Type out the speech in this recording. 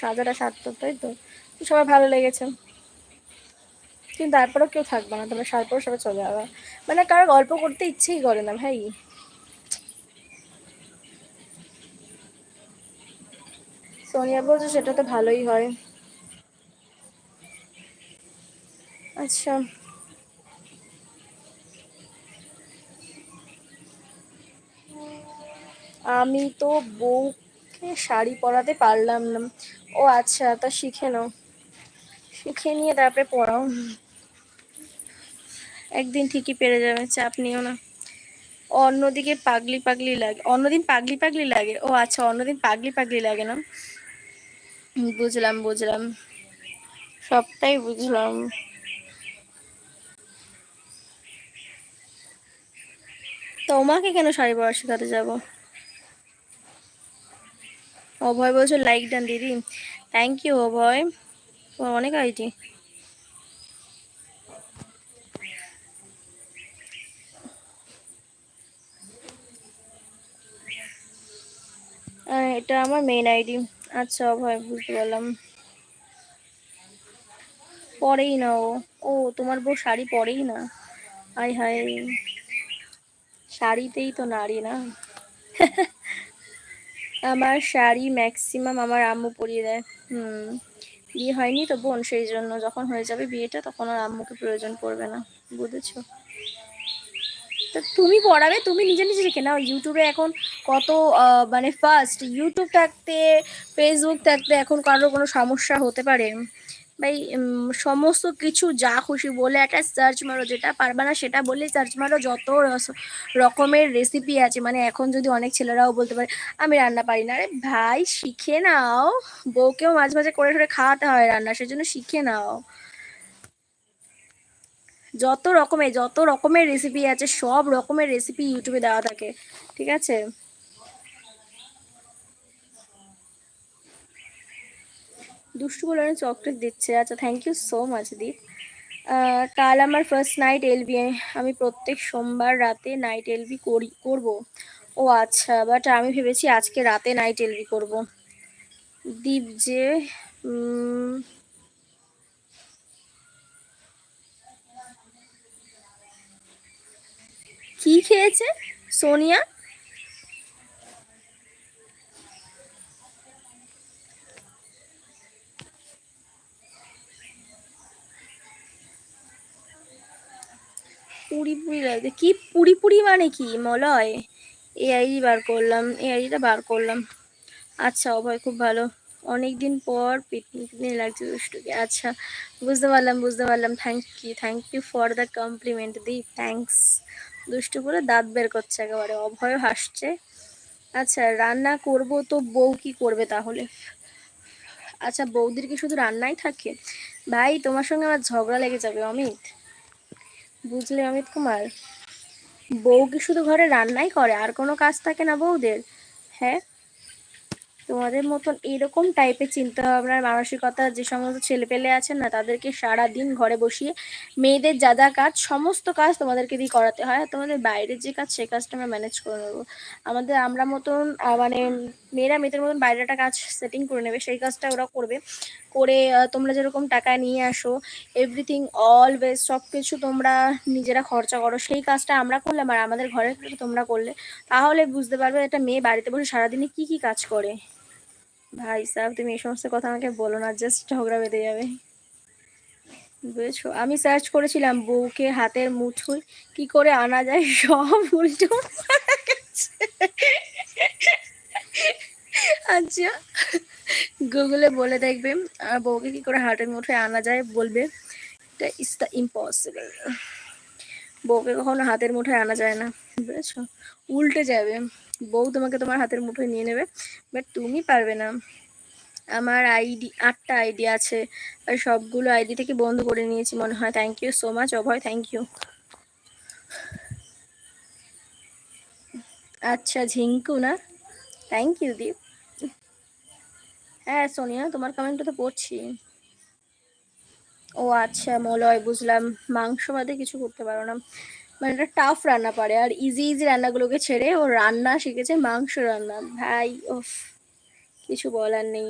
সাজাটা সার্থক তাই তো? সবার ভালো লেগেছে। কিন্তু তারপরেও কেউ থাকবে না তোমরা সার পরে সবাই চলে যাবে। মানে কারও গল্প করতে ইচ্ছেই করে না, ভাই। সোনিয়া বলছে সেটা তো ভালোই হয়। আচ্ছা। আমি তো বউকে শাড়ি পরাতে পারলাম না। ও আচ্ছা তা শিখে নাও। শিখে নিয়ে তারপরে পড়াও। একদিন ঠিকই পেরে যাবে, চাপ নিও না। অন্যদিকে পাগলি পাগলি লাগে, অন্যদিন পাগলি পাগলি লাগে? ও আচ্ছা অন্যদিন পাগলি পাগলি লাগে না? বুঝলাম বুঝলাম। সবটাই বুঝলাম। তোমাকে কেন শাড়ি পরা শেখাতে যাব? অভয় বলছো লাইক ডান দিদি। Thank you Abhay. তোমার অনেক আইডি। এটা আমার মেইন আইডি। আচ্ছা অভয়, বুঝতে পারলাম। পরেই না ও। ও, তোমার বউ শাড়ি পরেই না? আয় হায়। শাড়িতেই তো নারী না। আমার শাড়ি ম্যাক্সিমাম আমার আম্মু পরিয়ে দেয়। হুম, বিয়ে হয়নি তো বোন সেই জন্য যখন হয়ে যাবে বিয়েটা তখন আর আম্মুকে প্রয়োজন পড়বে না, বুঝেছ? তা তুমি পড়াবে, তুমি নিজে নিজে শিখে নাও। ইউটিউবে এখন কত মানে ফার্স্ট ইউটিউব থাকতে ফেসবুক থাকতে এখন কারোর কোনো সমস্যা হতে পারে। ভাই সমস্ত কিছু যা খুশি বলে একটা সার্চ মারো, যেটা পারবে না সেটা বলে সার্চ মারো, যত রকমের রেসিপি আছে। মানে এখন যদি অনেক ছেলেরাও বলতে পারে, আমি রান্না পারি না। আরে ভাই, শিখে নাও। বউকেও মাঝে মাঝে করে করে খাওয়াতে হয় রান্না, সেজন্য শিখে নাও। যত রকমের যত রকমের রেসিপি আছে, সব রকমের রেসিপি ইউটিউবে দেওয়া থাকে। ঠিক আছে? দুষ্টু বলে চকলেট দিচ্ছে। আচ্ছা thank you so much Deep. কাল আমার ফার্স্ট নাইট এলবি আমি প্রত্যেক সোমবার রাতে নাইট এলবি করি করব। ও আচ্ছা বাট আমি ভেবেছি আজকে রাতে নাইট এলবি করব। দীপ যে কি খেয়েছে? সোনিয়া? পুরি পুরি লাগছে। কি পুরি পুরি মানে কি? মলয়? এই আইডি বার করলাম এই আইডিটা বার করলাম। আচ্ছা অভয় খুব ভালো। অনেক দিন পর পিকনিক নিয়ে লাগছে দুষ্টুকে। আচ্ছা বুঝতে পারলাম বুঝতে পারলাম। Thank you thank you for the compliment the thanks দুষ্টু করে দাঁত বের করছে একেবারে। অভয় হাসছে। আচ্ছা রান্না করব তো বউ কি করবে তাহলে? আচ্ছা বৌদির কি শুধু রান্নাই থাকে? ভাই, তোমার সঙ্গে আমার ঝগড়া লেগে যাবে, অমিত। বুঝলে অমিত কুমার? বউ কি শুধু ঘরে রান্নাই করে, আর কোনো কাজ থাকে না বউদের? হ্যাঁ? তোমাদের মতন এরকম টাইপের চিন্তা ভাবনার মানসিকতা যে সমস্ত ছেলে পেলে আছেন না, তাদেরকে সারা দিন ঘরে বসিয়ে মেয়েদের যা যা কাজ, সমস্ত কাজ তোমাদেরকে দিয়ে করাতে হয়। আর তোমাদের বাইরের যে কাজ, সে কাজটা আমরা ম্যানেজ করে নেব। আমাদের আমরা মতন মানে মেয়েরা মেয়েদের মতন বাইরে একটা কাজ সেটিং করে নেবে, সেই কাজটা ওরা করবে। করে তোমরা যেরকম টাকা নিয়ে আসো এভরিথিং অলওয়েজ সব কিছু তোমরা নিজেরা খরচা করো। সেই কাজটা আমরা করলাম আর আমাদের ঘরের তোমরা করলে। তাহলে বুঝতে পারবে একটা মেয়ে বাড়িতে বসে সারাদিনে কি কি কাজ করে। ভাই সাহেব, তুমি এই সমস্ত কথা আমাকে বলো না জাস্ট ঝগড়া বেঁধে যাবে। বুঝেছ? আমি সার্চ করেছিলাম বউকে হাতের মুঠোয়, কি করে আনা যায় সব উল্টো আচ্ছা। গুগলে বলে দেখবে আর বউকে কি করে হাতের মুঠোয় আনা যায় বলবে, এটা ইস দ্য ইম্পসিবল বউকে কখনো হাতের মুঠোয় আনা যায় না, বুঝেছ? উল্টে যাবে। বউ তোমাকে তোমার হাতের মুঠোয় নিয়ে নেবে বাট তুমি পারবে না। আমার আইডি, আটটা আইডি আছে, আর সবগুলো আইডি থেকে বন্ধ করে নিয়েছি মনে হয়। Thank you so much Abhay thank you আচ্ছা ঝিঙ্কু না? Thank you Deep. হ্যাঁ সোনিয়া, তোমার কমেন্টটা তো পড়ছি। ও আচ্ছা মলয়, বুঝলাম। মাংস বাদে কিছু করতে পারো না। মানে একটা টাফ রান্না পারে, আর ইজি ইজি রান্নাগুলোকে ছেড়ে ও রান্না শিখেছে, মাংস রান্না। ভাই ওফ কিছু বলার নেই।